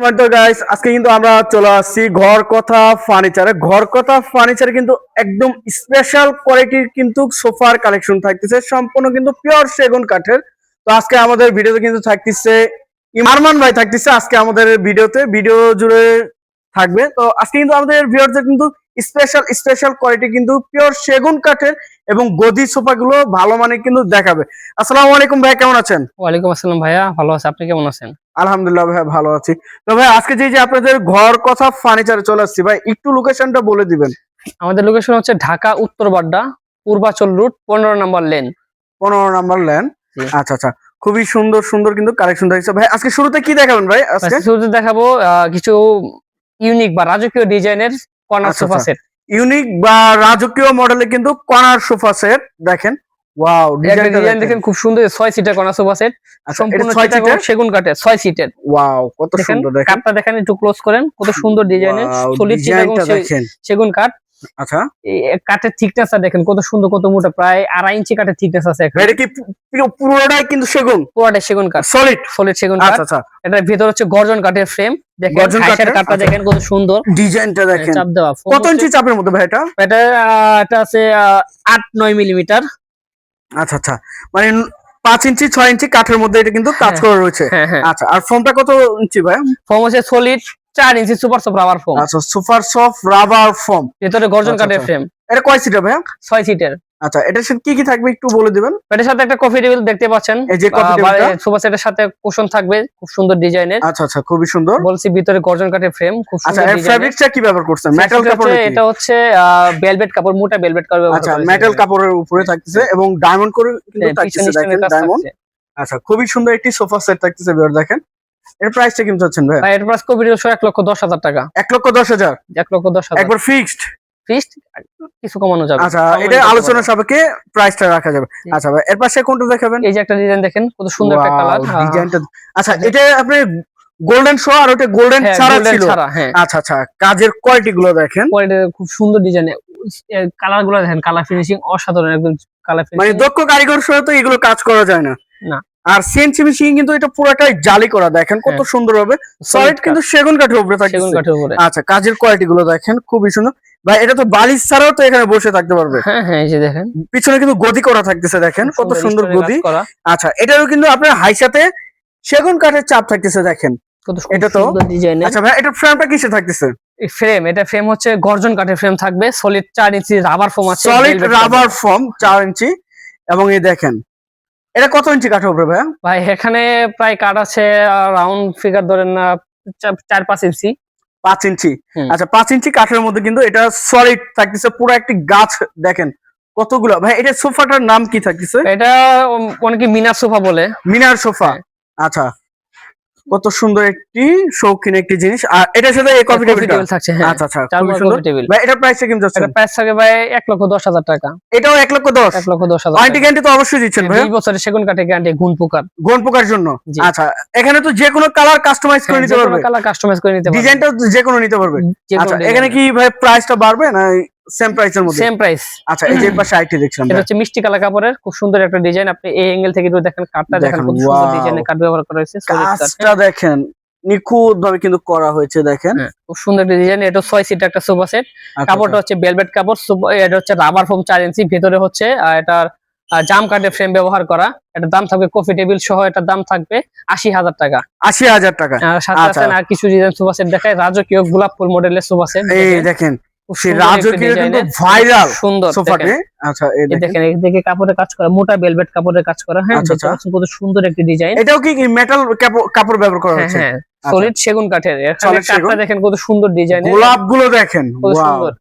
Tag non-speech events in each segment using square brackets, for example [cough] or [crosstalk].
Guys আজকে কিন্তু আমরা চলে আসছি ঘর কথা ফার্নিচারে ঘর কথা ফার্নিচার কিন্তু একদম স্পেশাল কোয়ালিটির কিন্তু সোফার কালেকশন থাকতেছে। সম্পূর্ণ কিন্তু পিওর সেগুন কাঠের। তো আজকে আমাদের ভিডিওতে কিন্তু থাকতেছে ইমারমান ভাই থাকতেছে আজকে আমাদের ভিডিওতে ভিডিও জুড়ে থাকবে। তো আজকে কিন্তু আমাদের ভিডিওতে কিন্তু স্পেশাল স্পেশাল কোয়ালিটি কিন্তু পিওর সেগুন কাঠের এবং গদি সোফা গুলো ভালো মানে কিন্তু দেখাবে। আসসালামু আলাইকুম ভাই কেমন আছেন? ওয়ালাইকুম আসসালাম ভাইয়া ভালো আছে। আপনি কেমন আছেন? আলহামদুলিল্লাহ ভাই ভালো আছি। তো ভাই আজকে যে যে আপনাদের ঘর কথা ফার্নিচারে চলে আসছি ভাই একটু লোকেশনটা বলে দিবেন। আমাদের লোকেশন হচ্ছে ঢাকা উত্তর বাড্ডা পূর্বাচল রুট পনেরো নাম্বার লেন পনেরো নাম্বার লেন আচ্ছা আচ্ছা। খুবই সুন্দর সুন্দর কিন্তু কালেকশন দেখছে ভাই আজকে শুরুতে কি দেখাবেন ভাই আজকে? শুরুতে দেখাবো আহ, কিছু ইউনিক বা রাজকীয় ডিজাইনের কর্নার আচ্ছা, সোফা আচ্ছা। সেট ইউনিক বা রাজকীয় মডেলে কিন্তু কর্নার সোফা সেট দেখেন। ওয়াও ডিজাইন দেখেন। খুব সুন্দর ছয় সিটের কর্নার সোফা সেট। আচ্ছা, সম্পূর্ণ ছয় সিটের? সেগুন কাঠের ছয় সিটের। ওয়াও কত সুন্দর দেখেন। কাঠটা দেখেন একটু ক্লোজ করেন কত সুন্দর ডিজাইনের সলিড চিটাগং সেগুন কাঠ। আচ্ছা। এই কাঠের থিকনেসটা দেখেন কত সুন্দর কত মোটা প্রায় আড়াই ইঞ্চি কাঠের থিকনেস আছে এটা কি পুরোটাই কিন্তু সেগুন? পুরোটা সেগুন কাঠ। সলিড সলিড সেগুন কাঠ। আচ্ছা আচ্ছা। এটার ভিতর হচ্ছে গর্জন কাঠের ফ্রেম দেখেন গর্জন কাঠের? কাঠটা আচ্ছা। দেখেন কত সুন্দর। ডিজাইনটা দেখেন। চাপ দেওয়া। কত ইঞ্চি চাপের মধ্যে ভাই এটা? এটা আহ, এটা আছে আহ, আট নয় মিলিমিটার আচ্ছা আচ্ছা। মানে পাঁচ ইঞ্চি ছয় ইঞ্চি কাঠের মধ্যে এটা কিন্তু কাজ হ্যাঁ। করা রয়েছে। হ্যাঁ হ্যাঁ। আচ্ছা আর ফোমটা কত ইঞ্চি ভাই? ফোম হচ্ছে সলিড চার inch super soft rubber foam আচ্ছা সুপার সফট রাবার ফোম ভিতরে গর্জন আচ্ছা, কাঠের আচ্ছা। ফ্রেম এটা কয় সিটার ভাই ছয় সিটের আচ্ছা এটার সাথে কি কি থাকবে একটু বলে দিবেন? এটার সাথে একটা কফি টেবিল দেখতে পাচ্ছেন। এই যে coffee table টা? সোফা সেটের সাথে কুশন থাকবে খুব সুন্দর ডিজাইনের আচ্ছা আচ্ছা খুবই সুন্দর। বলছি ভিতরে গর্জন কাঠের ফ্রেম খুব আচ্ছা সুন্দর এর ডিজাইনের ফ্যাব্রিকটা কি ব্যবহার করছেন? মেটাল কাপড় এটা হচ্ছে ভেলভেট কাপড় মোটা ভেলভেট কাপড় ব্যবহার আচ্ছা মেটাল কাপড়ের উপরে থাকতেছে এবং ডায়মন্ড করে কিন্তু হ্যাঁ, থাকতেছে দেখেন ডায়মন্ড আচ্ছা খুবই সুন্দর একটি সোফা সেট থাকতেছে ভিউয়ার দেখেন। এর প্রাইসটা কিন্তু হচ্ছেন ভাই? ভাই এর প্রাইস কপি এক লক্ষ দশ হাজার টাকা। এক লক্ষ দশ হাজার? এক লক্ষ দশ হাজার। একবার ফিক্সড ফিক্সড কিছু কমানো যাবে। আচ্ছা এটা। আলোচনা সাপেক্ষে প্রাইসটা রাখা যাবে। আচ্ছা ভাই এর পাশে কোনটা দেখাবেন? এই যে একটা ডিজাইন দেখেন কত সুন্দর একটা কালার ডিজাইনটা আচ্ছা এটা আপনি গোল্ডেন শো আর ওটা গোল্ডেন ছাড়া ছিল? হ্যাঁ। আচ্ছা আচ্ছা কাজের কোয়ালিটি গুলো দেখেন। কোয়ালিটি খুব সুন্দর ডিজাইন কালারগুলো দেখেন কালার ফিনিশিং অসাধারণ একদম কালার মানে দক্ষ কারিগর সহ তো এগুলো কাজ করা যায় না। না। আর সিএনসি মেশিন কিন্তু এটা পুরোটাই জালি করা দেখেন কত হ্যাঁ। সুন্দর হবে। সলিড কিন্তু সেগুন কাঠের উপরে থাকে সেগুন কাঠের উপরে। আচ্ছা কাজের কোয়ালিটি গুলো দেখেন খুবই সুন্দর। ভাই এটা তো বালিশ ছাড়াও তো এখানে বসে থাকতে পারবে। হ্যাঁ হ্যাঁ এই যে দেখেন। পিছনে কিন্তু গদি করা থাকতেছে দেখেন কত সুন্দর গদি। করা। আচ্ছা এটারও কিন্তু আপনার হাইসাতে সেগুন কাঠের চাপ থাকতেছে দেখেন। কত এটা তো- আচ্ছা ভাই এটা ফ্রেমটা কিসে থাকতেছে? ফ্রেম এটা ফ্রেম হচ্ছে গর্জন কাঠের ফ্রেম থাকবে। সলিড চার ইঞ্চি রাবার ফোম আছে। Solid rubber. ফর্ম চার ইঞ্চি। এবং এই দেখেন এটা কত ইঞ্চি কাঠ হবে ভাইয়া? ভাই এখানে প্রায় কাঠ আছে রাউন্ড ফিগার ধরেন না চার পাঁচ ইঞ্চি। পাঁচ ইঞ্চি। আচ্ছা পাঁচ ইঞ্চি কাঠের মধ্যে কিন্তু এটা সলিড থাকতেছে পুরো একটি গাছ দেখেন কতগুলো। ভাই এটা সোফাটার নাম কি থাকতেছে? এটা অনেকে মিনার সোফা বলে। মিনার সোফা। হ্যাঁ। আচ্ছা। কত সুন্দর একটি শৌখিন একটি জিনিস। আর এটার সাথে এই কফি টেবিল থাকছে হ্যাঁ। আচ্ছা আচ্ছা খুবই সুন্দর। ভাই এটার প্রাইসটা কিন্তু যাচ্ছে। এটা প্রাইস থাকে ভাই এক লক্ষ দশ হাজার টাকা। এটাও এক লক্ষ দশ? এক লক্ষ দশ হাজার ওয়ারেন্টি। গ্যারান্টি তো অবশ্যই দিচ্ছেন ভাই দুই বছরের সেগুন কাঠে গ্যারান্টি গুণ পোকার। গোন পোকার জন্য? আচ্ছা এখানে তো যে কোনো কালার কাস্টমাইজ করে নিতে পারবে। কালার কাস্টমাইজ করে নিতে পারবে। ডিজাইনটা যে কোনো নিতে পারবে। আচ্ছা এখানে কি ভাই প্রাইসটা বাড়বে না সেম প্রাইসের মধ্যে? সেম প্রাইস আচ্ছা এই যে পাশে আইটি দেখছিলাম এটা হচ্ছে মিষ্টি কালার কাপড়ের খুব সুন্দর একটা ডিজাইন আপনি এই অ্যাঙ্গেল থেকে যদি দেখেন কাঠটা দেখেন কত সুন্দর wow. ডিজাইনের কাঠ ব্যবহার করা হয়েছে। কাজটা দেখেন নিখুঁত ভাবে কিন্তু করা হয়েছে দেখেন। হ্যাঁ, খুব সুন্দর একটা ডিজাইন এটা ছয় সিট একটা সোফা সেট আচ্ছা, কাপড়টা হচ্ছে বেলভেট কাপড় এটা হচ্ছে রাবার ফোম চার ইঞ্চি ভেতরে হচ্ছে আহ, এটার জাম কাঠের ফ্রেম ব্যবহার করা। এটার দাম থাকবে কফি টেবিল সহ এটার দাম থাকবে আশি হাজার টাকা। আশি হাজার টাকা। আর সাথে আচ্ছা। আছেন আর কিছু ডিজাইন সোফা সেট দেখায় রাজকীয় গোলাপ ফুল মডেলের সোফা সেট এই দেখেন। খুব সেই রাজকীয় কিন্তু ভাইরাল সুন্দর সোফাটি আচ্ছা এই দেখেন। এদিকে কাপড়ের কাজ করা মোটা বেলভেট কাপড়ের কাজ করা হ্যাঁ আচ্ছা, আচ্ছা। কত সুন্দর একটি ডিজাইন এটাও কি মেটাল কাপড় ব্যবহার করা হ্যাঁ হয়েছে হ্যাঁ সলিড সেগুন কাঠের। কাঠটা দেখেন কত সুন্দর ডিজাইন গোলাপগুলো দেখেন কত সুন্দর।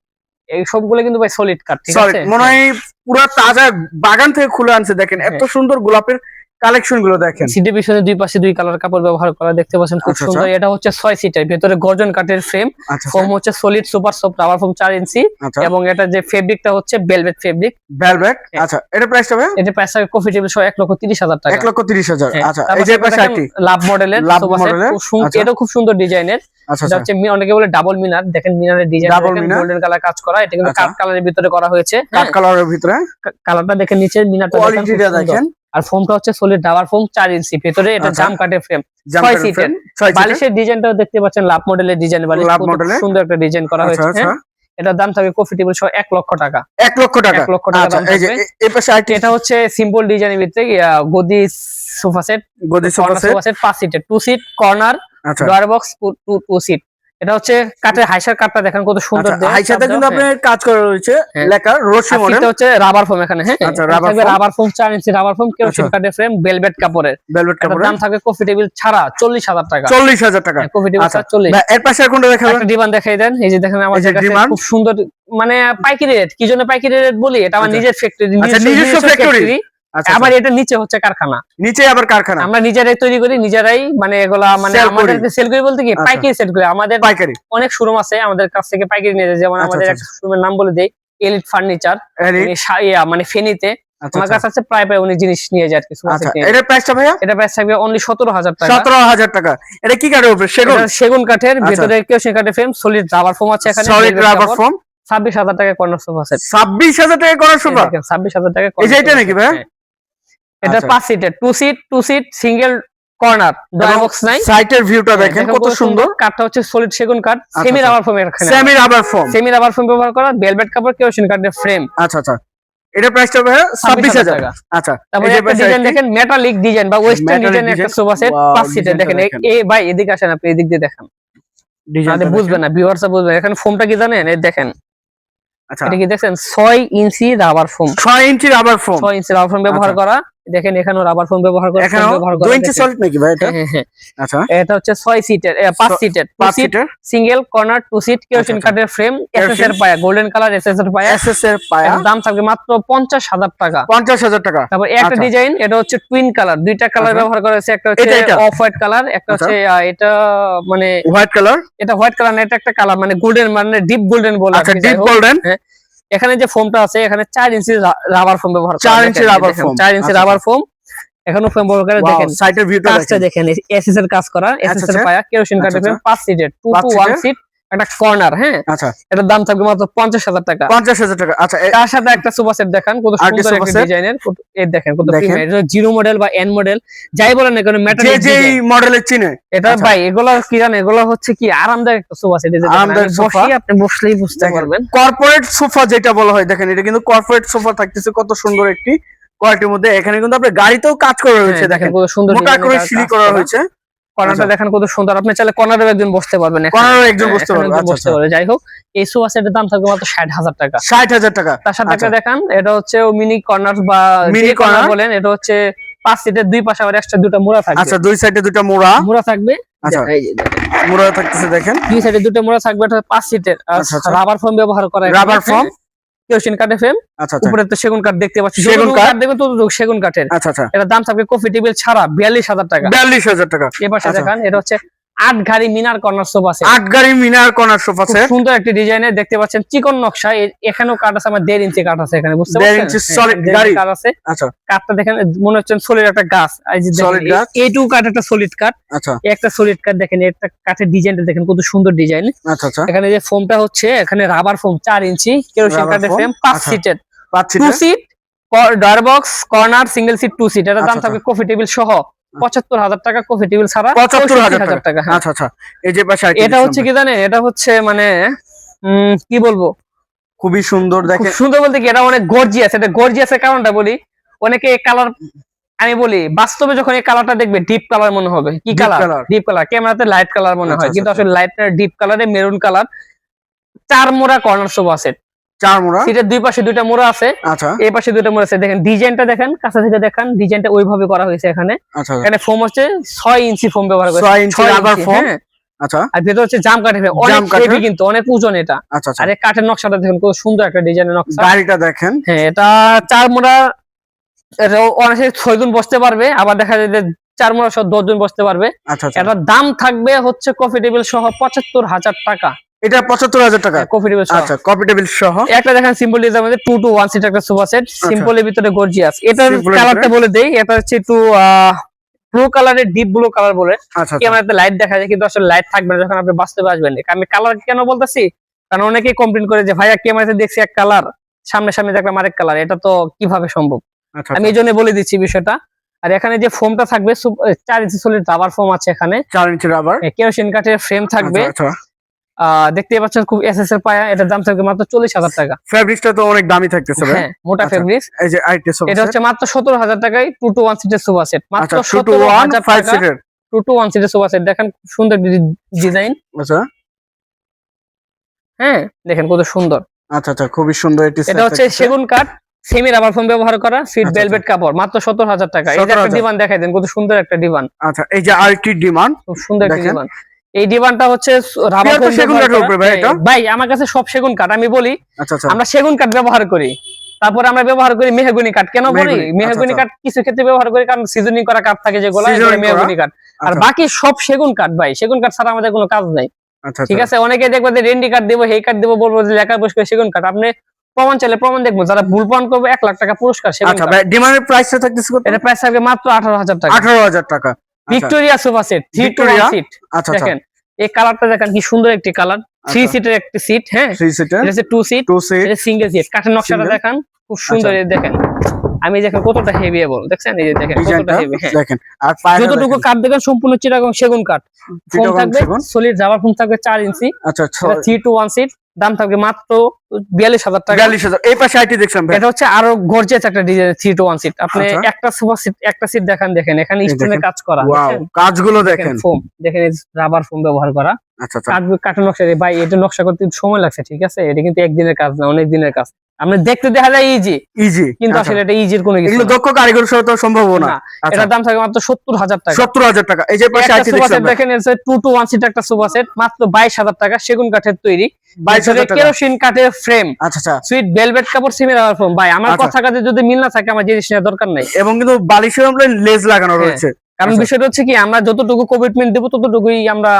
এই সবগুলো কিন্তু ভাই সলিড কাঠ ঠিক আছে? মনে হয় পুরো তাজা বাগান থেকে খুলে আনছে দেখেন এত হ্যাঁ। সুন্দর গোলাপের কালেকশনগুলো দেখেন। সিটের পিছনে দুই পাশে দুই কালার কাপড় ব্যবহার করা দেখতে পাচ্ছেন খুব আচ্ছা, সুন্দর। এটা হচ্ছে ছয় সিটের ভেতরে গর্জন কাঠের ফ্রেম আচ্ছা ফোম হচ্ছে solid super soft rubber foam চার ইঞ্চি আচ্ছা। এবং এটা যে ফেব্রিকটা হচ্ছে বেলভেট ফেব্রিক হ্যাঁ। আচ্ছা এটা প্রাইসটা হবে এটা প্রাইস কফি টেবিল সহ এক লক্ষ তিরিশ হাজার টাকা। এক লক্ষ তিরিশ হাজার। আচ্ছা এই যে পাশে দেখেন লাভ মডেলের লাভ সোফা সেট মডেলের, খুব আচ্ছা। এটাও খুব সুন্দর ডিজাইনের। আচ্ছা এটা আচ্ছা। হচ্ছে অনেকে বলে ডাবল মিনার দেখেন মিনারের ডিজাইন গোল্ডেন কালার কাজ করা। এটা কিন্তু আচ্ছা। কাঠ কালারের ভিতরে করা হয়েছে। কাঠ কালারের ভিতরে? কালারটা দেখেন নিচে মিনারটা দেখেন। আর ফোমটা হচ্ছে সলিড রাবার ফোম চার ইঞ্চি ভেতরে এটা। জাম কাটের ফ্রেম ছয় সিটের। বালিশের ডিজাইনটাও দেখতে পাচ্ছেন লাভ মডেলের ডিজাইন বালিশ সুন্দর একটা ডিজাইন করা আচ্ছা হয়েছে। আচ্ছা। এটার দাম থাকবে কফি টেবিল সহ এক লক্ষ টাকা। এক লক্ষ টাকা? এক লক্ষ টাকা আচ্ছা এই পাশে এটা হচ্ছে সিম্পল ডিজাইনের ভিতরে গদি সোফা সেট গদি সোফা সেট পাঁচ সিটের two seat corner drawer box two two seat এটা হচ্ছে কাঠের হাইসার কাঠটা দেখেন কত সুন্দর আচ্ছা হাইসাতে কিন্তু আপনার কাজ করা রয়েছে হ্যাঁ। লেখা রশি মডেল হচ্ছে রাবার ফোম এখানে হ্যাঁ। আচ্ছা, rubber foam। রাবার ফোম চার ইঞ্চি রাবার ফোম আচ্ছা। কাঠের ফ্রেম বেলভেট কাপড়ের। ভেলভেট এটার কাপড় দাম থাকবে কফি টেবিল ছাড়া চল্লিশ হাজার টাকা। চল্লিশ হাজার টাকা। কফি টেবিল আচ্ছা ছাড়া চল্লিশ। ভাই, এর পাশে কোনটা দেখাবেন? একটা ডিমান্ড দেখাই দেন। এই যে দেখেন যে কাছে খুব সুন্দর মানে পাইকারি রেট কি জন্য পাইকারি রেট বলি? এটা আমার আচ্ছা। নিজের ফ্যাক্টরি আচ্ছা, নিজস্ব factory? আচ্ছা আবার এটা নিচে হচ্ছে কারখানা। নিচে আবার কারখানা। আমরা নিজেরাই তৈরি করি নিজেরাই মানে এগুলা মানে আমাদেরকে সেল করি। বলতে কি আচ্ছা। পাইকারি সেল করি। আমাদের পাইকারি। অনেক শোরুম আছে আমাদের কাছ থেকে পাইকারি নিয়ে যায়। যেমন আচ্ছা, আমাদের আচ্ছা, একটা শোরুমের নাম বলে দেই এলিট ফার্নিচার মানে ফেনীতে। আচ্ছা, আমার আচ্ছা। কাছে আছে প্রায় প্রায় উনি জিনিস নিয়ে যায় আচ্ছা প্রাইসটা ভাইয়া? এটা প্রাইস থাকবে অনলি সতেরো হাজার টাকা। সতেরো হাজার টাকা। এটা কি কাঠের উপরে? সেগুন? সেগুন কাঠের আচ্ছা। ভেতরে কেউসিন কাঠের ফ্রেম সলিড রাবার ফোম আছে এখানে সলিড রাবার ফোম ছাব্বিশ হাজার টাকা কর্নার সোফা সেট ছাব্বিশ হাজার টাকা করার সোফা ছাব্বিশ হাজার টাকা এই যে এটা নাকি ভাই? এটা আচ্ছা। পাঁচ সিটের two seat two seat single corner box নাই। সাইটের ভিউটা দেখেন দেখেন কত সুন্দর। কাঠটা হচ্ছে সলিড সেগুন কাঠ সেমি। রাবার ফোম এখানে semi rubber foam semi rubber foam ব্যবহার করা ভেলভেট কাপড় কেরোসিন কাঠের ফ্রেম আচ্ছা আচ্ছা। এটা প্রাইসটা ছাব্বিশ হাজার টাকা। আচ্ছা তারপরে একটা ডিজাইন দেখেন। মেটালিক ডিজাইন বা ওয়েস্টার্ন ডিজাইনের একটা সোফা সেট পাঁচ সিটের দেখেন এ- দেখেন। ভাই এদিকে আসেন আপনি এদিক দিয়ে দেখেন। ডিজাইনটা আপনি বুঝবেন না ভিউয়ার্সরা বুঝবেন। এখানে ফোমটা কি জানেন? এই দেখেন। আচ্ছা। এটা কি দেখছেন ছয় ইঞ্চি রাবার ফোম ছয় ইঞ্চি রাবার ফোম ছয় ইঞ্চি রাবার ফোম ব্যবহার আচ্ছা। করা। দেখেন এখানেও রাবার ফোম ব্যবহার করা এখানে ব্যবহার করা ইঞ্চি সলিড নাকি ভাই এটা? হ্যাঁ, হ্যাঁ, হ্যাঁ। আচ্ছা। এটা হচ্ছে ছয় সিটের পাঁচ ছ- সিটের পাঁচ সিট সিটের single corner two seat kerosene আচ্ছা। কাঠের ফ্রেম এসএস এর পায়া গোল্ডেন কালার এসএস এর পায়া। এসএস এর পায়া দাম থাকবে মাত্র পঞ্চাশ হাজার টাকা। পঞ্চাশ হাজার টাকা। তারপর একটা আচ্ছা। ডিজাইন এটা হচ্ছে টুইন কালার দুইটা কালার আচ্ছা। ব্যবহার করা হয়েছে একটা হচ্ছে? অফ হোয়াইট কালার একটা আচ্ছা। হচ্ছে এটা মানে হোয়াইট কালার এটা হোয়াইট কালার না এটা একটা কালার মানে গোল্ডেন মানে ডিপ গোল্ডেন বলে আচ্ছা ডিপ গোল্ডেন এখানে যে ফোমটা আছে এখানে চার ইঞ্চি রাবার ফোম ব্যবহার করা চার ইঞ্চি রাবার ফোম। চার ইঞ্চি আচ্ছা। রাবার ফোম এখানে ফোম ব্যবহার করে দেখেন। সাইটের ভিউটা কাজটা দেখেন। এসএস এর কাজ করা। এসএস এর আচ্ছা। পায়া কেরোসিন কাটে ফ্রেম পাঁচ সিটের টু টু ওয়ান সিট একটা কর্নার হ্যাঁ? আচ্ছা। এটার দাম থাকবে মাত্র পঞ্চাশ হাজার টাকা। পঞ্চাশ হাজার টাকা আচ্ছা তার সাথে একটা সোফা সেট দেখান কত সুন্দর একটা ডিজাইনের এই দেখেন কত এটা জিরো মডেল বা এন মডেল যাই বলেন না কোনো যে মেটালিক যেই মডেলের চিনে। এটা আচ্ছা। ভাই এগুলো কি জানেন এগুলো হচ্ছে কি আরামদায়ক একটা সোফা সেট আরামদায়ক। বসি আপনি বসলেই বুঝতে পারবেন। কর্পোরেট সোফা যেটা বলা হয় দেখেন এটা কিন্তু কর্পোরেট সোফা থাকতেছে কত সুন্দর একটি কোয়ালিটির মধ্যে। এখানে কিন্তু আপনার গাড়িতেও কাজ করা রয়েছে হ্যাঁ, দেখেন। কত সুন্দর মোটা করে এর সিঁড়ি করা হয়েছে কর্নারটা আচ্ছা। দেখেন কত সুন্দর আপনি চাইলে কর্নারেও একজন বসতে পারবেন এখানে। কর্নারও একজন বসতে এখানে পারবে একজন আচ্ছা বসতে পারবে যাই হোক এই সোফা সেটের দাম থাকবে মাত্র ষাট হাজার টাকা ষাট হাজার টাকা তার সাথে একটা আচ্ছা। দেখান এটা হচ্ছে মিনি কর্নার বা মিনি কর্নার বলেন এটা হচ্ছে পাঁচ সিটের দুই পাশে আবার এক্সট্রা দুটো মোড়া থাকবে আচ্ছা দুই সাইডে দুটো মোড়া মোড়া থাকবে আচ্ছা এই। মোড়া থাকতেছে দেখেন দুই সাইডে দুটো মোড়া থাকবে এটা পাঁচ সিটের আচ্ছা, আচ্ছা। রাবার ফোম ব্যবহার করা রাবার? হ্যাঁ। কেরোসিন কাঠের ফ্রেম উপরে তো সেগুন কাঠ দেখতে পাচ্ছি। সেগুন? কাঠ? দেখবেন তো সেগুন কাঠের। আচ্ছা আচ্ছা। এটা দাম থাকবে কফি টেবিল ছাড়া বিয়াল্লিশ হাজার টাকা। বিয়াল্লিশ হাজার টাকা। এবার আচ্ছা। দেখান এটা হচ্ছে আট মিনার কর্নার সোফা সেট আট গাড়ি মিনার কর্নার সোফা খুব সেট সুন্দর একটি ডিজাইনের দেখতে পাচ্ছেন চিকন নকশা। এখানেও আছে আমার দেড় ইঞ্চি আছে এখানে বুঝতে দেড় পারছেন? ইঞ্চি হ্যাঁ, গাড়ি। ইঞ্চি আছে। আচ্ছা। দেখেন মনে হচ্ছে সলিড একটা গাছ। এই যে Solid গাছ। এইটু কাঠ একটা সলিড আচ্ছা। একটা সলিড দেখেন একটা কাঠের ডিজাইনটা দেখেন কত সুন্দর ডিজাইন আচ্ছা আচ্ছা। এখানে যে ফোমটা হচ্ছে এখানে রাবার ফোম চার ইঞ্চি। কেরোসিন কাঠের ফ্রেম আচ্ছা। Seat drawer box corner single seat two seat এটার দাম আচ্ছা, থাকবে কফি টেবিল সহ। পঁচাত্তর হাজার টাকা কফি টেবিল ছাড়া পঁচাত্তর হাজার 65,000 টাকা। আচ্ছা আচ্ছা। এই যে পাশে এটা হচ্ছে কি জানেন? এটা হচ্ছে মানে কি বলব? খুবই সুন্দর দেখেন। সুন্দর বলতে কি এটা অনেক গর্জিয়াস এটা গর্জিয়াসের কারণটা বলি। অনেকে কালার আমি বলি বাস্তবে যখন এই কালারটা দেখবে ডিপ কালার মনে হবে। কি কালার ডিপ কালার ক্যামেরাতে লাইট কালার মনে আচ্ছা, হয়। আচ্ছা, কিন্তু আচ্ছা। আসলে লাইট ডিপ কালারে মেরুন কালার চার মোড়া কর্নার সোফা সেট চার মোড়া? সিটের দুই পাশে দুইটা মোড়া আছে। আচ্ছা। এই পাশে দুইটা মোড়া আছে। দেখেন ডিজাইনটা দেখেন কাছে থেকে দেখেন ডিজাইনটা ওইভাবে করা হয়েছে এখানে। আচ্ছা এখানে ফোম হচ্ছে ছয় ইঞ্চি ফোম ব্যবহার করে ছয় ইঞ্চি rubber foam? আচ্ছা। আর ভেতর হচ্ছে জাম কাঠের অনেক হেভি কিন্তু অনেক ওজন এটা। আচ্ছা আচ্ছা। আর এই কাঠের নকশাটা দেখেন কত সুন্দর একটা ডিজাইনের নকশা। গাড়িটা দেখেন। হ্যাঁ এটা চার মোড়া অনেকে ছয় জন বসতে পারবে আবার দেখা যায় যে চার মোড়া সহ দশ জন বসতে পারবে। আচ্ছা আচ্ছা। এটার দাম থাকবে হচ্ছে কফি টেবিল সহ পঁচাত্তর হাজার টাকা। এটা পঁচাত্তর হাজার টাকা। কফি টেবিল সহ। আচ্ছা কপি টেবিল সহ। একটা দেখেন সিম্পল ডিজাইন মধ্যে টু টু ওয়ান সিট একটা সোফা সেট সিম্পলের ভিতরে গর্জিয়াস এটার কালারটা বলে দেই এটা হচ্ছে একটু ব্লু কালারের ডিপ ব্লু কালার বলে। আচ্ছা আচ্ছা। ক্যামেরাতে লাইট দেখা যায় কিন্তু আসলে লাইট থাকবে না যখন আপনি বাস্তবে আসবেন। আমি কালার কেন বলতেছি? কারণ অনেকেই কমপ্লেন করে যে ভাইয়া ক্যামেরাতে দেখছি এক কালার সামনে সামনে দেখলাম আরেক কালার এটা তো কীভাবে সম্ভব? আচ্ছা আমি এই জন্য বলে দিচ্ছি বিষয়টা। আর এখানে যে ফোমটা থাকবে চার ইঞ্চি সলিড রাবার ফোম আছে এখানে। চার ইঞ্চি রাবার কেরোসিন কাঠের ফ্রেম থাকবে। আচ্ছা। দেখতে পাচ্ছেন খুব এস এস এর পায়া এটার দাম থাকবে মাত্র চল্লিশ হাজার টাকা। ফেব্রিক্সটা তো অনেক দামি থাকতেছে হ্যাঁ মোটা আচ্ছা। ফেব্রিক্স এই যে আইটি এটা হচ্ছে মাত্র সতেরো হাজার টাকায় টু টু ওয়ান সিটের সোফা সেট মাত্র আচ্ছা সতেরো হাজার টাকা সিটের টু টু ওয়ান সিটের সোফা সেট দেখেন খুব সুন্দর ডিজাইন। আচ্ছা। হ্যাঁ দেখেন কত সুন্দর। আচ্ছা আচ্ছা খুবই সুন্দর এটি এটা হচ্ছে সেগুন কাঠ সেমি রাবার ফোম ব্যবহার করা ফিট আচ্ছা, ভেলভেট কাপড়। মাত্র সত্তর হাজার টাকা। এই যে একটা ডিমান্ড দেখাই দেন কত সুন্দর একটা ডিমান্ড। আচ্ছা এই যে আরেকটি ডিমান্ড। খুব সুন্দর একটা ডিমান্ড। এই ডিমান্ডটা হচ্ছে রাবার তো সেগুন কাঠের উপরে ভাই এটা? ভাই আমার কাছে সব সেগুন কাঠ আমি বলি আচ্ছা আচ্ছা। আমরা সেগুন কাঠ ব্যবহার করি। তারপরে আমরা ব্যবহার করি মেহগুনি কাঠ। কেন বলি? মেহগনি, আচ্ছা, কাঠ কিছু ক্ষেত্রে ব্যবহার করি কারণ সিজনিং করা কাঠ থাকে যেগুলো মেহগুনি কাঠ। আর বাকি সব সেগুন কাঠ ভাই সেগুন কাঠ ছাড়া আমাদের কোনো কাজ নাই। আচ্ছা ঠিক আছে? অনেকে দেখবে যে রেন্ডি কাঠ দেবো হেই কাঠ দেবো বলব যে লেখা বসবে সেগুন কাঠ। আপনি প্রমাণ চাইলে প্রমাণ দেখব যারা ভুল প্রমাণ করবে এক লাখ টাকা পুরস্কার সেগুন আচ্ছা কাঠ। ভাই ডিমান্ডের প্রাইসটা থাকতেছে এটা প্রাইস থাকবে মাত্র আঠারো হাজার টাকা। আঠারো হাজার টাকা। Victoria sofa set three two? Seat. আচ্ছা আচ্ছা। দেখেন এই কালারটা দেখেন কি সুন্দর একটি কালার। থ্রি আচ্ছা। সিটের একটি সিট হ্যাঁ? Three seater? Two seat. Two seat. Single seat. কাঠের নকশাটা? দেখান খুব সুন্দর আচ্ছা। দেখেন। আমি দেখেন কতটা হেভি বল দেখছেন? এই যে দেখেন কতটা হেভি হ্যাঁ। দেখেন আর পায়রা যতটুকু। কাঠ দেখেন সম্পূর্ণ চিটাগং সেগুন কাঠ। ফোম থাকবে। সলিড রাবার ফোম থাকবে চার ইঞ্চি। আচ্ছা থ্রি টু ওয়ান সিট দাম থাকবে মাত্র বিয়াল্লিশ হাজার টাকা। বিয়াল্লিশ হাজার। এই পাশে আইটি দেখছেন এটা হচ্ছে আরও গর্জিয়াস একটা design three two one seat আপনি আচ্ছা। একটা সোফা সিট একটা সিট দেখেন দেখেন। এখানে স্টোনে স্টোনের কাজ করা। কাজগুলো দেখেন ফোম দেখেন রাবার ফোম ব্যবহার করা। আচ্ছা আচ্ছা। কাঠ কাঠের নকশা ভাই এটা নকশা করতে সময় লাগছে ঠিক আছে? এটা কিন্তু একদিনের কাজ না অনেক দিনের কাজ। আপনি দেখতে দেখা যায় ইজি ইজি কিন্তু আসলে এটা ইজির কোনো কিছু আচ্ছা। এগুলো। দক্ষ কারিগর সহ তো সম্ভব না। আচ্ছা। এটার দাম থাকে মাত্র সত্তর হাজার টাকা। সত্তর হাজার টাকা। এই যে পাশে দেখছেন সেট দেখেন টু সিট একটা সোফা সেট মাত্র বাইশ হাজার টাকা সেগুন কাঠের তৈরি। বাইশ হাজার টাকা। কেরোসিন কাঠের ফ্রেম আচ্ছা আচ্ছা। সুইট ভেলভেট কাপড় সিমের ফোম ভাই আমার আচ্ছা। কথা কাজে যদি মিল না থাকে আমার জিনিস নেওয়ার দরকার নাই। এবং কিন্তু বালিশের উপরে লেজ লাগানো হ্যাঁ। রয়েছে। কারণ আচ্ছা। বিষয়টা হচ্ছে কি আমরা যতটুকু কমিটমেন্ট দেবো ততটুকুই আমরা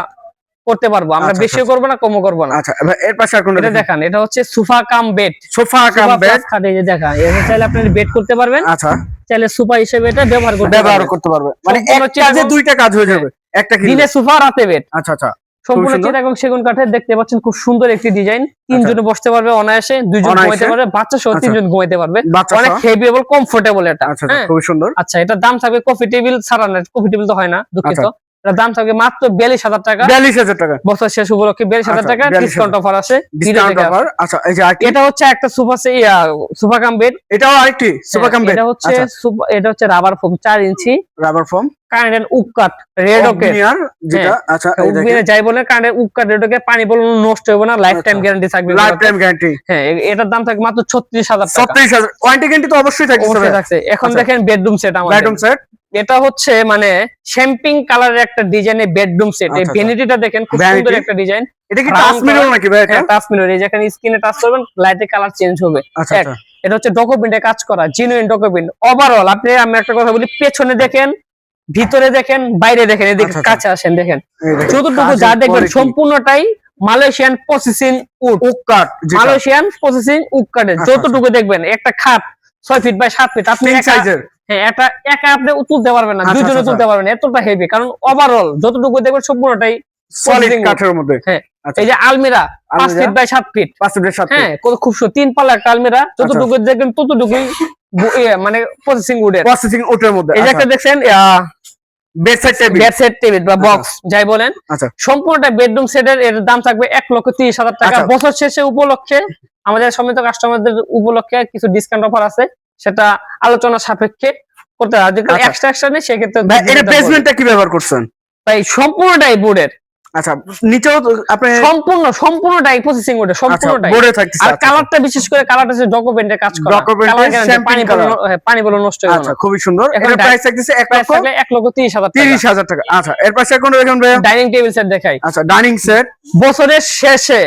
করতে পারব। আমরা আচ্ছা, বেশিও করব না কমও করব না। আচ্ছা এর পাশে আর কোনটা এটা দেখান এটা হচ্ছে sofa cum bed. Sofa cum bed. খাটে এই যে দেখা এটা চাইলে আপনি বেড করতে পারবেন। আচ্ছা। চাইলে সোফা হিসেবে এটা ব্যবহার করতে ব্যবহার করতে পারবে মানে সম্পূর্ণ এক কাজে দুইটা কাজ হয়ে যাবে একটা দিনে সোফা রাতে বেড। আচ্ছা আচ্ছা। সম্পূর্ণ চিটাগং সেগুন কাঠের দেখতে পাচ্ছেন খুব সুন্দর একটি ডিজাইন। তিনজনে বসতে পারবে অনায়াসে দুইজন অনায়াসে? ঘুমাইতে পারবে বাচ্চা সহ আচ্ছা। তিনজন ঘুমাইতে পারবে। অনেক সহ? হেভি এবং কমফোর্টেবল এটা। আচ্ছা আচ্ছা হ্যাঁ। খুবই সুন্দর। আচ্ছা এটার দাম থাকবে কফি টেবিল ছাড়া না কফি টেবিল তো হয় না দুঃখিত। আচ্ছা। দাম থাকবে মাত্র বিয়াল্লিশ হাজার টাকা। বিয়াল্লিশ হাজার টাকা। বছর শেষ উপলক্ষে বিয়াল্লিশ হাজার আচ্ছা, টাকা 42,000 ডিসকাউন্ট অফার আছে। আচ্ছা এই যে এটা হচ্ছে একটা সোফা সোফা কাম বেড এটাও আরেকটি সোফা কাম বেড এটা হচ্ছে আচ্ছা। এটা হচ্ছে রাবার ফোম চার ইঞ্চি। Rubber foam current red okay যেটা আচ্ছা যাই বলে কারেন্ট রেড ওকে পানি বলে নষ্ট হবে না লাইফ টাইম। গ্যারান্টি থাকবে লাইফ টাইম গ্যারান্টি হ্যাঁ এটার দাম থাকবে মাত্র ছত্রিশ হাজার ছত্রিশ হাজার। ওয়ারেন্টি গ্যারান্টি তো অবশ্যই থাকছে। এখন। দেখেন বেডরুম সেট আমাদের। বেডরুম সেট এটা হচ্ছে মানে শ্যাম্পিং কালারের একটা ডিজাইনের বেডরুম সেট। এই আচ্ছা, আচ্ছা। ভ্যানিটিটা দেখেন খুব সুন্দর একটা ডিজাইন। এটা কি টাচ মিরর নাকি ভাই এটা? হ্যাঁ টাচ মিরর এই যেখানে স্ক্রিনে টাচ করবেন লাইটের কালার চেঞ্জ হবে। আচ্ছা এক। আচ্ছা। এটা হচ্ছে ডকুমেন্টে কাজ করা জেনুইন ডকুমেন্ট ওভারঅল আপনি আমি একটা কথা বলি পেছনে দেখেন ভিতরে দেখেন বাইরে দেখেন এদিকে। কাছে আসেন দেখেন। যতটুকু যা দেখবেন সম্পূর্ণটাই মালয়েশিয়ান প্রসেসিং উড ওক কাট মালয়েশিয়ান প্রসেসিং আচ্ছা, যতটুকু দেখবেন একটা খাট ছয় ফিট বাই সাত ফিট আপনি সাইজের হ্যাঁ এটা একা আপনি তুলতে পারবেন না আচ্ছা, দুজনে আচ্ছা, তুলতে পারবেন না, এতটা হেভি কারণ ওভারঅল যতটুকু দেখবেন সম্পূর্ণটাই সলিড কাঠের মধ্যে। হ্যাঁ। আচ্ছা। এই যে আলমিরা পাঁচ ফিট বাই সাত ফিট পাঁচ সাথে হ্যাঁ খুব সুন্দর তিন পাল্লা একটা আলমিরা আচ্ছা। যতটুকু দেখবেন ততটুকুই [laughs] ইয়ে, মানে প্রসেসিং উডের প্রসেসিং ওটার মধ্যে এই যে একটা দেখছেন বেড সাইড সেট বা আচ্ছা। বক্স যাই বলেন। আচ্ছা। সম্পূর্ণটা বেডরুম সেটের এর দাম থাকবে এক লক্ষ তিরিশ হাজার টাকা। আচ্ছা। বছর শেষে উপলক্ষে আমাদের সমিত কাস্টমারদের উপলক্ষে কিছু ডিসকাউন্ট অফার আছে। সেটা আলোচনা সাপেক্ষে করতে হবে যদি আচ্ছা। এক্সট্রা এক্সট্রা নেই সেক্ষেত্রে এটা প্লেসমেন্টটা কি ব্যবহার করছেন? তাই সম্পূর্ণটাই বোর্ডের আচ্ছা নিচেও আপনি সম্পূর্ণ সম্পূর্ণটাই প্রসেসিং বোর্ডের আচ্ছা সম্পূর্ণটাই। বোর্ডে থাকতেছে আর আচ্ছা, কালারটা বিশেষ করে কালারটা হচ্ছে ডকুমেন্টের কাজ করা। এর champagne পানি বলে হ্যাঁ, পানি বলে নষ্ট হবে আচ্ছা খুবই সুন্দর। ডাই- প্রাইস এক প্রাইস লক্ষ থাকলে এক লক্ষ তিরিশ হাজার টাকা। তিরিশ হাজার টাকা। আচ্ছা এর পাশে কোন দেখেন ভাই ডাইনিং টেবিল সেট দেখাই। আচ্ছা ডাইনিং সেট বছরের শেষে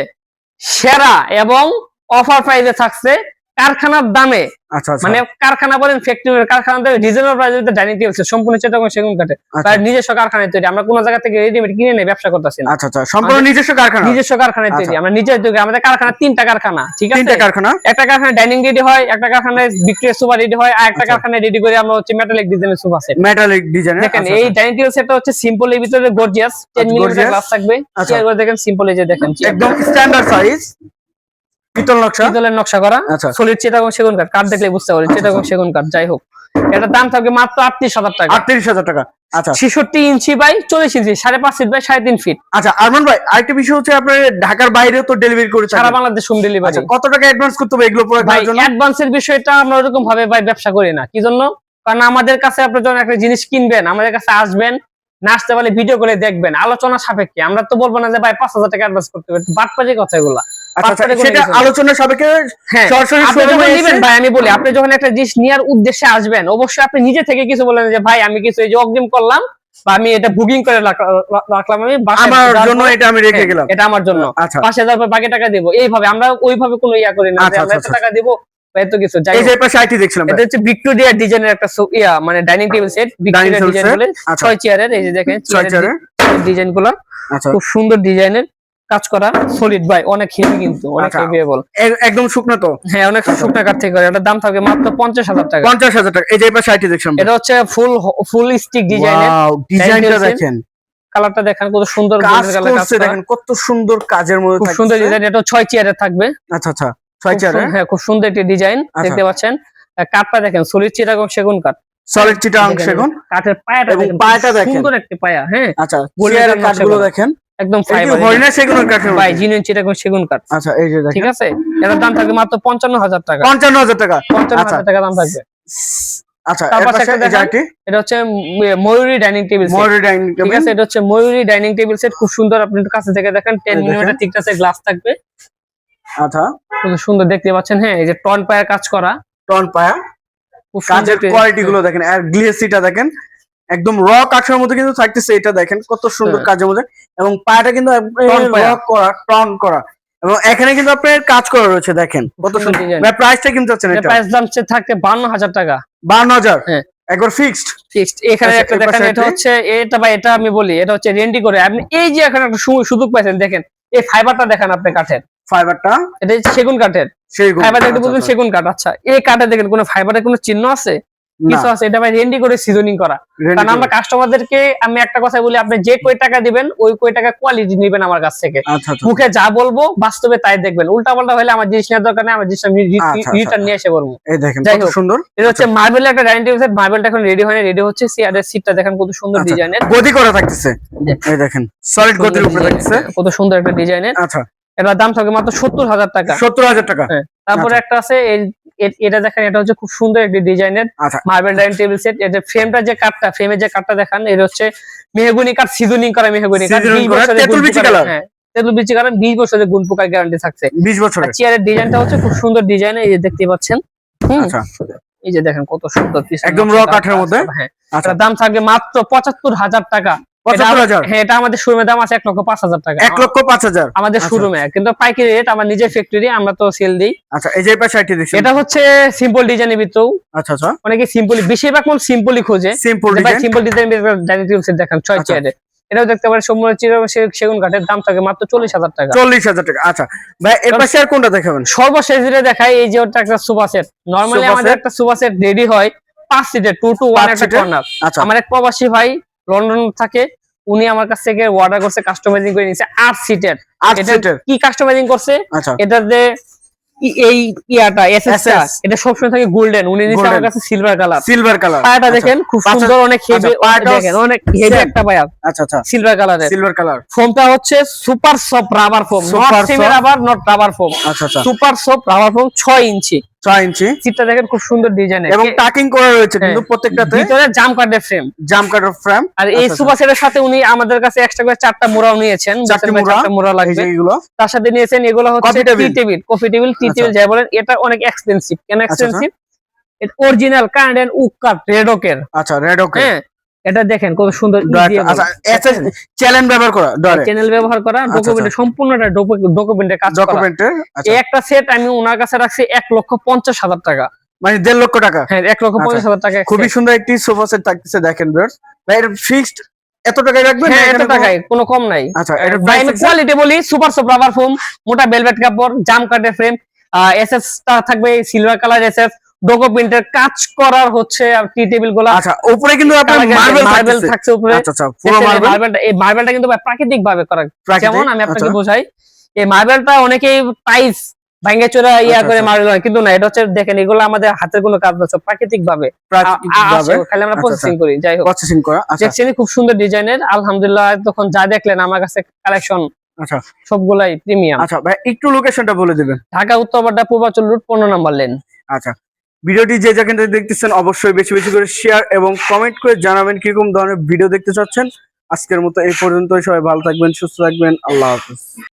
সেরা এবং অফার প্রাইসে থাকছে কারখানার দামে আচ্ছা আচ্ছা। মানে কারখানা বলেন ফ্যাক্টরি কারখানা দামে রিজনেবল প্রাইসে ডাইনিং টেবিল সম্পূর্ণ চেতক সেগুন কাটে আচ্ছা। তার নিজস্ব কারখানায় তৈরি। আমরা কোনো জায়গা থেকে রেডিমেড কিনে নেই ব্যবসা করতেছি না। আচ্ছা আচ্ছা। সম্পূর্ণ নিজস্ব কারখানা? নিজস্ব কারখানায় তৈরি। আচ্ছা। আমরা নিজের তৈরি আমাদের কারখানা তিনটা কারখানা ঠিক আছে? তিনটা কারখানা? একটা কারখানায় ডাইনিং রেডি হয় একটা কারখানায় ভিক্টোরিয়া সোফা রেডি হয় আর একটা আচ্ছা। কারখানায় রেডি করে আমরা হচ্ছে মেটালিক ডিজাইনের সোফা সেট মেটালিক ডিজাইনের দেখেন এই ডাইনিং টেবিল সেটটা হচ্ছে সিম্পল এর ভিতরে গর্জিয়াস 10 আচ্ছা, মিলিমিটার গ্লাস থাকবে। আচ্ছা। দেখেন সিম্পল এই যে দেখেন। একদম স্ট্যান্ডার্ড সাইজ পিতল নকশা? পিতলের নকশা করা আচ্ছা। সলিড চিটাগং সেগুন কাঠ। কাঠ দেখলে বুঝতে পারি চিটাগং সেগুন কাঠ যাই হোক। এটার দাম থাকবে মাত্র আটত্রিশ হাজার টাকা। আটত্রিশ হাজার টাকা। আচ্ছা। ছেষট্টি ইঞ্চি বাই চল্লিশ ইঞ্চি সাড়ে পাঁচ ফিট বাই সাড়ে তিন ফিট। আচ্ছা আরমান ভাই আরেকটা বিষয় হচ্ছে আপনার ঢাকার বাইরেও তো ডেলিভারি করে সারা বাংলাদেশ হোম ডেলিভারি আচ্ছা কত টাকা অ্যাডভান্স করতে হবে এগুলো ভাই অ্যাডভান্সের বিষয়টা আমরা ওরকম ভাবে ভাই ব্যবসা করি না। কি জন্য? কারণ আমাদের কাছে আপনি যখন একটা জিনিস কিনবেন আমাদের কাছে আসবেন না আসতে পারলে ভিডিও করে দেখবেন আলোচনা সাপেক্ষে। আমরা তো বলব না যে ভাই পাঁচ হাজার টাকা অ্যাডভান্স করতে হবে বাটপাজি কথা এগুলা। আচ্ছা আচ্ছা, সেটা কিছু না। সাপেক্ষে হ্যাঁ ভাই আমি বলি আপনি যখন একটা জিনিস নেওয়ার উদ্দেশ্যে আসবেন অবশ্যই আপনি নিজে থেকে কিছু বলেন যে ভাই আমি কিছু এই যে অগ্রিম করলাম বা আমি এটা বুকিং করে রাখ- রাখলাম আমি আমার জন্য এটা আমি রেখে হ্যাঁ, গেলাম। এটা আমার জন্য। আচ্ছা। পাঁচ হাজার পর বাকি টাকা দিব। এইভাবে আমরা ওইভাবে কোনো ইয়া করি না আচ্ছা, আমরা আচ্ছা, টাকা দিব এত কিছু। যাই এই যে পাশে আইটি দেখছিলাম এটা হচ্ছে ভিক্টোরিয়া ডিজাইনের একটা ইয়া মানে dining table set Victoria design বলে আচ্ছা। ছয় চেয়ারের এই যে দেখেন ছয় আচ্ছা। খুব সুন্দর ডিজাইনের কাজ করা সলিড বাই অনেক হেভি কিন্তু অনেক আচ্ছা। হেভিয়েবল একদম শুকনো তো? হ্যাঁ অনেক আচ্ছা। শুকনা কাঠ থেকে করে। এটার দাম থাকবে মাত্র পঞ্চাশ হাজার টাকা। পঞ্চাশ হাজার টাকা। এই যে পাশে আইটি দেখছিলাম এটা হচ্ছে ফুল ফুল স্টিক ডিজাইনের ডিজাইনটা দেখেন। কালারটা দেখেন কত সুন্দর কাজ করছে দেখেন কত সুন্দর কাজের মধ্যে খুব সুন্দর ডিজাইন এটা ছয় চেয়ারে থাকবে। আচ্ছা আচ্ছা ছয় খুব চেয়ারে হ্যাঁ খুব সুন্দর একটি ডিজাইন আচ্ছা। দেখতে পাচ্ছেন। কাঠটা দেখেন সলিড চিটাগং সেগুন কাঠ। সলিড চিটাং দেখেন, সেগুন? কাঠের পায়াটা দেখেন, পায়াটা দেখেন। সুন্দর একটি পায়া হ্যাঁ। আচ্ছা চেয়ারের নকশা দেখেন। একদম ফাইবার হরিণা বাই জিনিয়ন চিটাগং সেগুন কাঠ। আচ্ছা এই যে ঠিক আছে? এটার দাম থাকবে মাত্র পঞ্চান্ন হাজার টাকা। পঞ্চান্ন হাজার টাকা। পঞ্চান্ন আচ্ছা। হাজার টাকা দাম থাকবে। আচ্ছা এটা হচ্ছে Mayuri dining table Mayuri dining ঠিক আছে? এটা হচ্ছে ময়ূরী ডাইনিং টেবিল সেট। খুব সুন্দর। আপনি একটু কাছে থেকে দেখেন। টেন দেখেন। মিলিমিটার থিকনেসের গ্লাস থাকবে। আচ্ছা। খুব সুন্দর। দেখতে পাচ্ছেন হ্যাঁ এই যে টন পায়ের কাজ করা। টন পায়া কাজের কোয়ালিটি গুলো দেখেন। আর গ্লেসিটা দেখেন। একদম র কাঠের মধ্যে কিন্তু থাকতেছে এটা দেখেন কত সুন্দর হ্যাঁ। কাজের মধ্যে। এবং পায়াটা কিন্তু করা টন করা। এবং এখানে কিন্তু আপনার কাজ করা রয়েছে দেখেন কত সুন্দর। প্রাইসটা কিন্তু চাচ্ছেন এটা প্রাইস দাম বান্ন হাজার টাকা। বান্ন হাজার? হ্যাঁ। একবার ফিক্সড ফিক্সড এখানে আচ্ছা, একটা দেখেন এটা হচ্ছে এটা বা এটা আমি বলি এটা হচ্ছে রেন্ডি করে। আপনি এই যে এখন একটা সুযোগ পাইছেন দেখেন এই ফাইবারটা দেখেন আপনি কাঠের। ফাইবারটা এটা সেগুন কাঠের। সেই গুণ। ফাইবার দেখতে আচ্ছা, বলছেন আচ্ছা। সেগুন কাঠ আচ্ছা। এই কাঠে দেখেন কোনো ফাইবারের কোনো চিহ্ন আছে? কিছু আছে এটা ভাই রেন্ডি করে সিজনিং করা। কারণ আমরা কাস্টমারদেরকে আমি একটা কথা বলি আপনি যে কয় টাকা দিবেন ওই কয় টাকা কোয়ালিটি নেবেন আমার কাছ থেকে। আচ্ছা আচ্ছা। মুখে যা বলব বাস্তবে তাই দেখবেন। উল্টা পাল্টা হলে আমার জিনিস নেওয়ার দরকার নেই আমার জিনিস আমি আচ্ছা, আচ্ছা। রিটার্ন নিয়ে এসে বলব। এই দেখেন যাই হোক। সুন্দর। এটা হচ্ছে মার্বেল একটা ডাইনিং টেবিল সেট মার্বেলটা এখন রেডি হয়নি রেডি হচ্ছে। চেয়ারের সিটটা দেখেন কত সুন্দর। ডিজাইনের গদি করা থাকতেছে। এই দেখেন সলিড গদির উপরে থাকতেছে। কত সুন্দর একটা ডিজাইনের আচ্ছা। এটার দাম থাকবে মাত্র সত্তর হাজার টাকা। সত্তর হাজার টাকা। হ্যাঁ তারপরে একটা আছে এই- এটা দেখেন এটা হচ্ছে খুব সুন্দর একটি ডিজাইনের মার্বেল ডাইনিং টেবিল সেট এটা ফ্রেমটা যে কাঠটা ফ্রেমের যে কাঠটা দেখান এটা হচ্ছে মেহগুনি কাঠ সিজনিং করা মেহগুনি কাঠ Seasoning 20 করা, বছরের তেঁতুল বিচি পোকার- হ্যাঁ কারণ বিশ বছরের গুণ পোকার গ্যারান্টি থাকছে। বিশ বছরের। চেয়ারের ডিজাইনটা হচ্ছে খুব সুন্দর ডিজাইন এই যে দেখতে পাচ্ছেন। আচ্ছা। এই যে দেখেন কত সুন্দর পিছনে একদম কাঠ কাঠের মধ্যে? হ্যাঁ আচ্ছা। দাম থাকবে মাত্র পঁচাত্তর হাজার টাকা। এটা হ্যাঁ এটা আমাদের শোরুমের দাম আছে এক লক্ষ পাঁচ হাজার টাকা। এক লক্ষ পাঁচ হাজার। আমাদের আচ্ছা। শোরুমে কিন্তু পাইকারি রেট আমার নিজের ফ্যাক্টরি আমরা তো সেল দিই। আচ্ছা এই যে পাশে আইটি দেখছি। এটা হচ্ছে সিম্পল ডিজাইনের ভিতরেও। আচ্ছা আচ্ছা। অনেকে সিম্পলি বেশিরভাগ সিম্পলি খোঁজে। Simple design simple design dining table set দেখান ছয় আচ্ছা। এটাও দেখতে পারেন সম্পূর্ণ সেগুন কাঠের দাম থাকে মাত্র চল্লিশ হাজার টাকা। চল্লিশ হাজার টাকা। আচ্ছা। ভাই এর পাশে আর কোনটা দেখাবেন? সর্বশেষ যেটা দেখায় এই যে ওটা একটা সোফা সেট নর্মালি আমাদের একটা সোফা সেট রেডি হয় পাঁচ সিটের টু টু ওয়ান একটা কর্নার আচ্ছা। আমার এক প্রবাসী ভাই লন্ডন থাকে উনি আমার কাছ থেকে অর্ডার করছে কাস্টমাইজিং করে নিয়েছে আট সিটের কি কাস্টমাইজিং করছে? আচ্ছা। এটা যে এই ইয়াটা এসএসটা এটা সবসময় থাকে গোল্ডেন উনি নিচ্ছে আমার কাছে সিলভার কালার সিলভার কালার পায়াটা দেখেন খুব সুন্দর অনেক হেভি দেখেন অনেক হেভি একটা পায়া। আচ্ছা আচ্ছা। সিলভার কালারের সিলভার কালার ফোমটা হচ্ছে super soft rubber foam not semi rubber not rubber foam আচ্ছা আচ্ছা। সুপার সফট রাবার ফোম ছয় ইঞ্চি। ছয় ইঞ্চি। সিটটা দেখেন খুব সুন্দর ডিজাইন এবং টাকিং করা রয়েছে হ্যাঁ। কিন্তু প্রত্যেকটাতে। ভিতরে জাম কাটের ফ্রেম জাম কাটার ফ্রেম আর এই আচ্ছা, সুপার সেটের সাথে উনি আমাদের কাছে এক্সট্রা করে চারটা মোড়াও নিয়েছেন। চারটে মোড়া? লাগবে। তার সাথে নিয়েছেন এগুলো হচ্ছে tea table coffee table tea আচ্ছা। টেবিল যাই বলেন এটা অনেক এক্সপেন্সিভ কেন আচ্ছা। এক্সপেন্সিভ এটা অরিজিনাল উক কাট রেডকের আচ্ছা রেডকের হ্যাঁ এটা দেখেন কত সুন্দর আচ্ছা এসএস চ্যালেঞ্জ ব্যবহার করা চ্যানেল ব্যবহার করা আচ্ছা, ডকুমেন্টে সম্পূর্ণটা ডকুমেন্টের কাজ আচ্ছা। একটা সেট আমি ওনার কাছে রাখছি এক লক্ষ পঞ্চাশ হাজার টাকা। মানে দেড় লক্ষ টাকা। হ্যাঁ এক লক্ষ আচ্ছা। পঞ্চাশ হাজার টাকা খুবই সুন্দর একটি সোফা সেট থাকতেছে দেখেন ভাই এর ফিক্সড এত টাকায় রাখবেন হ্যাঁ এত টাকায় কোনো কম নাই। আচ্ছা price কোয়ালিটি বলি সুপার সফট রাবার ফোম মোটা ভেলভেট কাপড় জাম কাটের ফ্রেম এসএস থাকবে সিলভার কালার এসএস ডোকো প্রিন্টের কাজ করার হচ্ছে টি টেবিলগুলা। আচ্ছা উপরে কিন্তু আপনার মার্বেল মার্বেল থাকছে উপরে। আচ্ছা আচ্ছা পুরো এই মার্বেল মার্বেলটা এই মার্বেলটা কিন্তু প্রাকৃতিক ভাবে করা। যেমন আমি আপনাকে আচ্ছা। বোঝাই এই মার্বেলটা অনেকেই টাইলস ভাঙ্গে চোরা ইয়া করে। মারল কিন্তু না এটা হচ্ছে দেখেন এগুলো আমাদের হাতের কোনো কাজ না প্রাকৃতিক ভাবে খালি আমরা প্রসেসিং করি যাই হোক। প্রসেসিং করা দেখছেন খুব সুন্দর ডিজাইনের আলহামদুলিল্লাহ তখন যা দেখলেন আমার কাছে কালেকশন আচ্ছা। সবগুলাই প্রিমিয়াম আচ্ছা ভাই একটু লোকেশনটা বলে দিবেন। ঢাকা উত্তরপাড্ডা পূর্বাচল রুট পনেরো নম্বর লেন আচ্ছা। ভিডিওটি যে যেখান থেকে দেখতেছেন অবশ্যই বেশি বেশি করে শেয়ার এবং কমেন্ট করে জানাবেন কীরকম ধরনের ভিডিও দেখতে চাচ্ছেন। আজকের মতো এই পর্যন্তই, সবাই ভালো থাকবেন, সুস্থ থাকবেন, আল্লাহ হাফিজ।